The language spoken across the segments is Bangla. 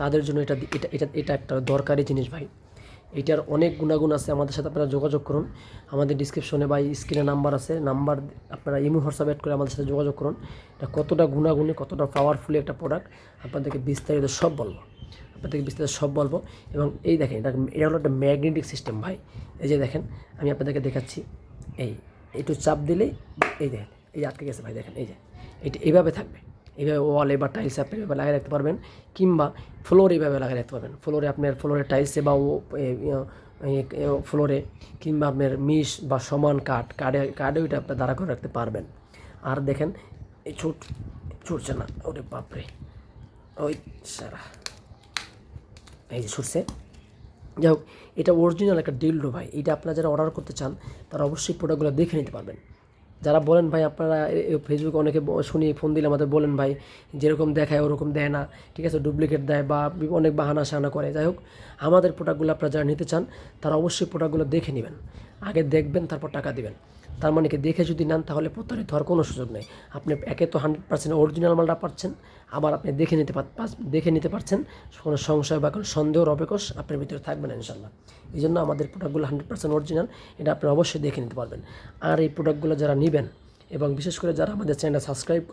তাদের জন্য এটা এটা এটা এটা একটা দরকারি জিনিস ভাই। এটার অনেক গুণাগুণ আছে, আমাদের সাথে আপনারা যোগাযোগ করুন। আমাদের ডিসক্রিপশনে বা স্ক্রিনে নাম্বার আছে নাম্বার আপনারা ইমো হোয়াটসঅ্যাপ অ্যাড করে আমাদের সাথে যোগাযোগ করুন। এটা কতটা গুণাগুণী, কতটা পাওয়ারফুলি একটা প্রোডাক্ট আপনাদেরকে বিস্তারিত সব বলব। আপনাদেরকে বিস্তারিত সব বলব। এবং এই দেখেন, এটা এটা হলো একটা ম্যাগনেটিক সিস্টেম ভাই। এই যে দেখেন, আমি আপনাদেরকে দেখাচ্ছি। এই, একটু চাপ দিলেই, এই দেখেন, এই আটকে গেছে ভাই, দেখেন, এই যে, এটা এইভাবে থাকবে। এইভাবে ওয়ালে বা টাইলসে আপনি এভাবে লাগিয়ে রাখতে পারবেন, কিংবা ফ্লোরে এইভাবে লাগিয়ে রাখতে পারবেন। ফ্লোরে আপনার ফ্লোরে টাইলসে বা ফ্লোরে কিংবা আপনার মিশ বা সমান কাঠ, কাঠে কাঠে ওইটা আপনি দাঁড়া করে রাখতে পারবেন। আর দেখেন, এই ছোট, ছুটছে না। ওরে বাপরে। ওই সারা। এই যে ছুটছে। যাই হোক, এটা অরিজিনাল একটা ডিলডো ভাই। এটা আপনারা যারা অর্ডার করতে চান, তারা অবশ্যই প্রোডাক্টগুলো দেখে নিতে পারবেন। যারা বলেন ভাই আপনারা ফেসবুকে অনেকে শুনি ফোন দিলে আমাদের বলেন ভাই, যেরকম দেখায় ওরকম দেয় না, ঠিক আছে ডুপ্লিকেট দেয় বা অনেক বাহানা সাহানা করে। যাই হোক, আমাদের প্রোডাক্টগুলো আপনারা যারা নিতে চান, তারা অবশ্যই প্রোডাক্টগুলো দেখে নেবেন। আগে দেখবেন, তারপর টাকা দিবেন। তার মানে কি দেখে যদি নেন, তাহলে প্রতারিত হওয়ার কোনো সুযোগ নেই। আপনি একে তো হান্ড্রেড পার্সেন্ট অরিজিনাল মালটা পাচ্ছেন, আবার আপনি দেখে নিতে দেখে নিতে পারছেন, কোনো সংশয় বা কোনো সন্দেহ অবকাশ আপনার ভিতরে থাকবে না ইনশাল্লাহ এই জন্য আমাদের প্রোডাক্টগুলো হান্ড্রেড পার্সেন্ট অরিজিনাল এটা আপনি অবশ্যই দেখে নিতে পারবেন। আর এই প্রোডাক্টগুলো যারা নেবেন এবং বিশেষ করে যারা আমাদের চ্যানেলটা সাবস্ক্রাইব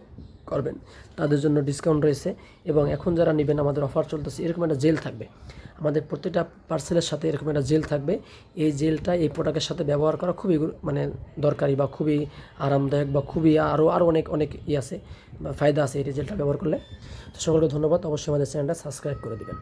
করবেন, তাদের জন্য ডিসকাউন্ট রয়েছে এবং এখন যারা নেবেন, আমাদের অফার চলতেছে, এরকম একটা জেল থাকবে। আমাদের প্রত্যেকটা পার্সেলের সাথে এরকম একটা জেল থাকবে। এই জেলটা এই প্রোডাক্টের সাথে ব্যবহার করা খুবই মানে দরকারি বা খুবই আরামদায়ক বা খুবই আরও আরও অনেক অনেক ই আছে বা ফায়দা আছে এই জেলটা ব্যবহার করলে। তো সকলকে ধন্যবাদ। অবশ্যই আমাদের চ্যানেলটা সাবস্ক্রাইব করে দেবেন।